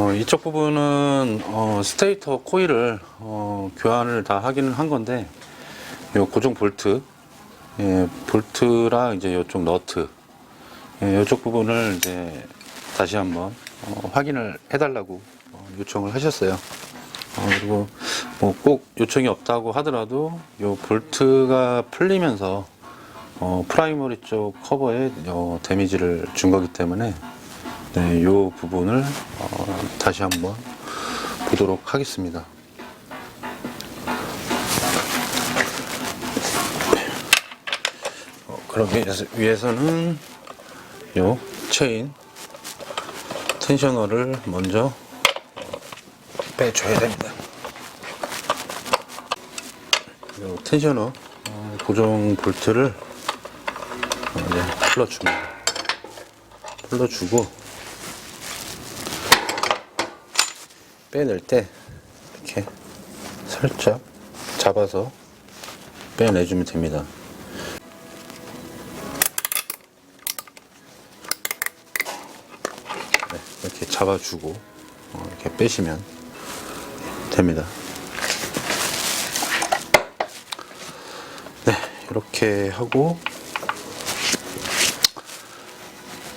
어, 이쪽 부분은 어, 스테이터 코일을 어, 교환을 다 하기는 한 건데 요 고정 볼트 예, 볼트랑 이제 요쪽 너트 예, 요쪽 부분을 이제 다시 한번 어, 확인을 해달라고 어, 요청을 하셨어요. 어, 그리고 뭐 꼭 요청이 없다고 하더라도 요 볼트가 풀리면서 어, 프라이머리 쪽 커버에 어, 데미지를 준 거기 때문에 네, 요 부분을 어, 다시 한번 보도록 하겠습니다. 어, 그러기 위해서, 위해서는 요 체인 텐셔너를 먼저 빼줘야 됩니다. 요 텐셔너 어, 고정 볼트를 어, 이제 풀어줍니다. 풀어주고 빼낼 때 이렇게 살짝 잡아서 빼내주면 됩니다. 네, 이렇게 잡아주고 어, 이렇게 빼시면 됩니다. 네, 이렇게 하고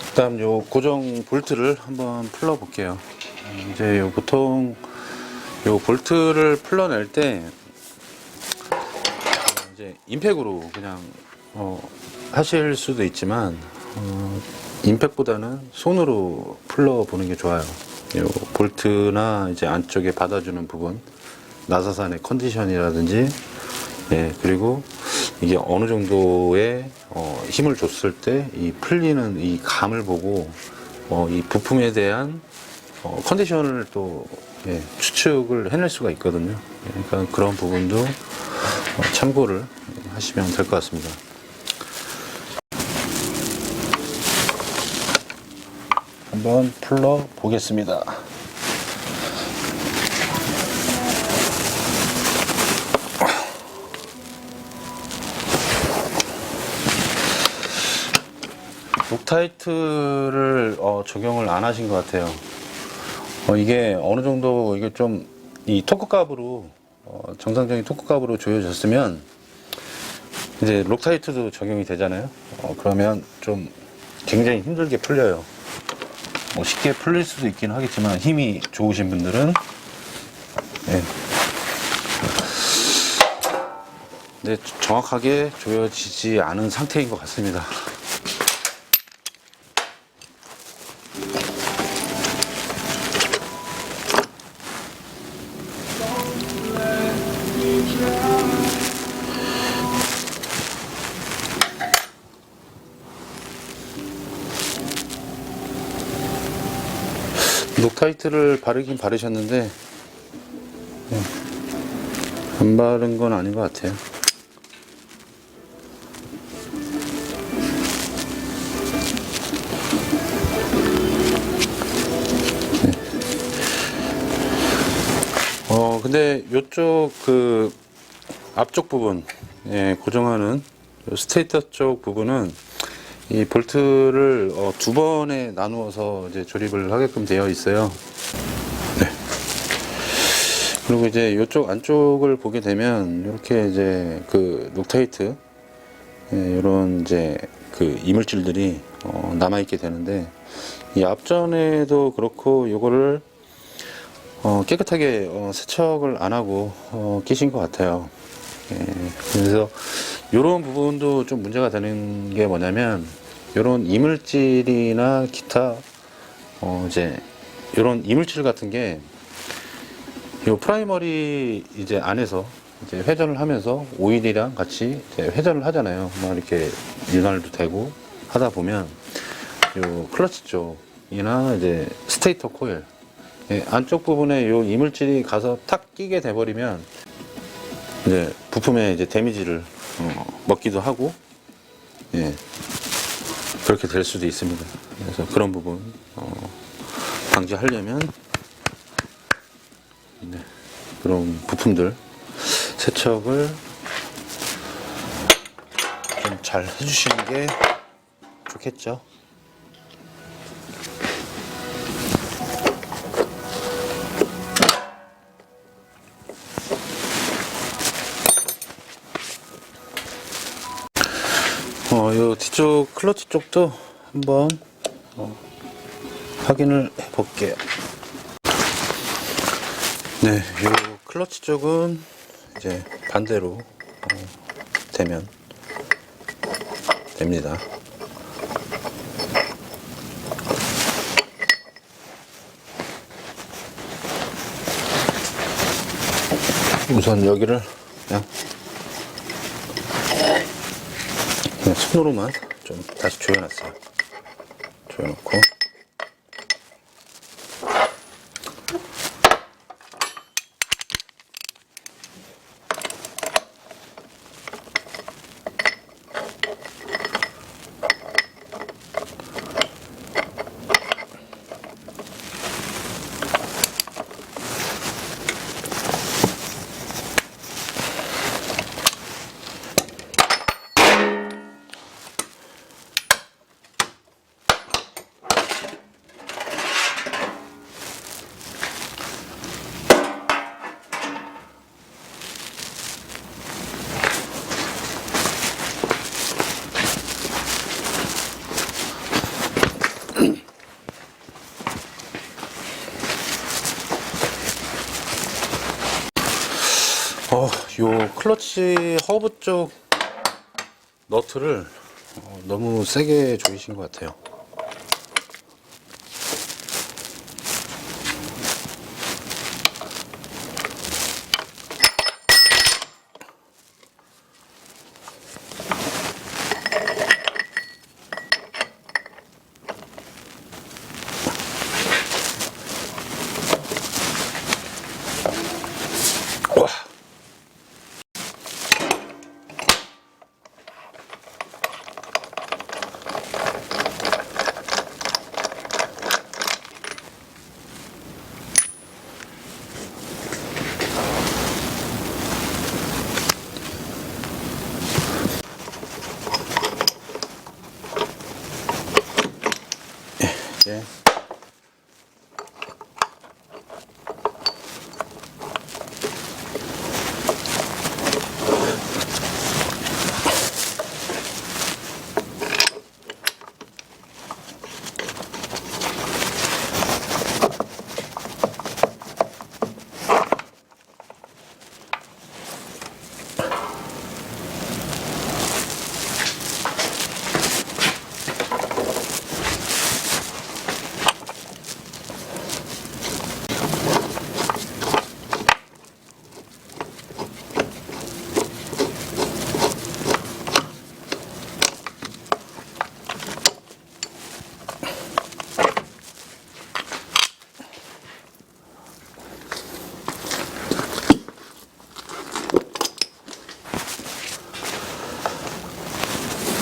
그다음 요 고정 볼트를 한번 풀어 볼게요. 이제 요 보통 요 볼트를 풀어낼 때 이제 임팩으로 그냥 어, 하실 수도 있지만 어, 임팩보다는 손으로 풀러 보는 게 좋아요. 요 볼트나 이제 안쪽에 받아주는 부분 나사산의 컨디션이라든지 예, 그리고 이게 어느 정도의 어, 힘을 줬을 때 이 풀리는 이 감을 보고 어, 이 부품에 대한 어, 컨디션을 또 예, 추측을 해낼 수가 있거든요. 예, 그러니까 그런 부분도 어, 참고를 하시면 될 것 같습니다. 한번 풀러 보겠습니다. 록타이트를 어, 적용을 안 하신 것 같아요. 어, 이게 어느 정도 이게 좀 이 토크 값으로 어, 정상적인 토크 값으로 조여졌으면 이제 록타이트도 적용이 되잖아요. 어, 그러면 좀 굉장히 힘들게 풀려요. 뭐 쉽게 풀릴 수도 있긴 하겠지만 힘이 좋으신 분들은 예. 근데 정확하게 조여지지 않은 상태인 것 같습니다. 녹타이트를 바르긴 바르셨는데 네, 안 바른 건 아닌 것 같아요. 네. 어 근데 요쪽 그 앞쪽 부분 예, 고정하는 요 스테이터 쪽 부분은 이 볼트를 어, 두 번에 나누어서 이제 조립을 하게끔 되어 있어요. 네. 그리고 이제 이쪽 안쪽을 보게 되면 이렇게 이제 그 녹타이트 이런 이제 그 이물질들이 어, 남아 있게 되는데 이 앞전에도 그렇고 요거를 어, 깨끗하게 어, 세척을 안 하고 어, 끼신 것 같아요. 예, 그래서 이런 부분도 좀 문제가 되는 게 뭐냐면 이런 이물질이나 기타 어 이제 이런 이물질 같은 게 이 프라이머리 이제 안에서 이제 회전을 하면서 오일이랑 같이 회전을 하잖아요. 막 이렇게 윤활도 되고 하다 보면 요 클러치 쪽이나 이제 스테이터 코일 예, 안쪽 부분에 요 이물질이 가서 탁 끼게 돼버리면 이제 부품에 이제 데미지를 어, 먹기도 하고 예 그렇게 될 수도 있습니다. 그래서 그런 부분 어, 방지하려면 네, 그런 부품들 세척을 좀 잘 해주시는 게 좋겠죠. 쪽 클러치 쪽도 한번 어, 확인을 해 볼게요. 네, 요 클러치 쪽은 이제 반대로 어, 되면 됩니다. 우선 여기를 그냥 그냥 손으로만 좀 다시 조여놨어요. 조여놓고 어, 요 클러치 허브 쪽 너트를 어, 너무 세게 조이신 것 같아요.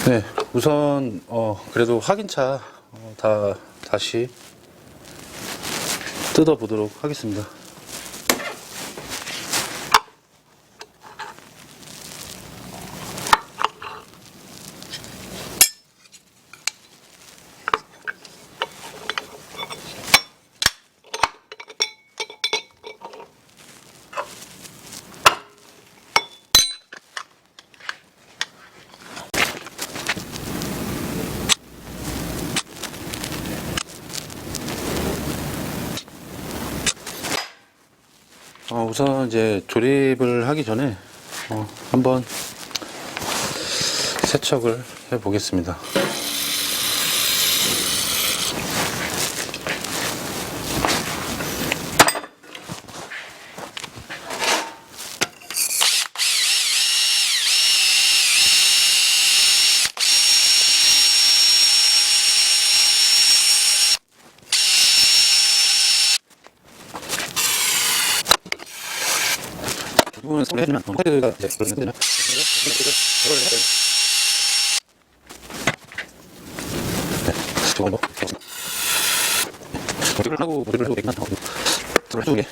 네, 우선 어 그래도 확인차 어, 다 다시 뜯어 보도록 하겠습니다. 우선 이제 조립을 하기 전에 어, 한번 세척을 해 보겠습니다. 해주면 어, 헤드가 이제 그러면 네, 저거 뭐 이렇게 하고 모델을 하고 되긴 한다. 들어주게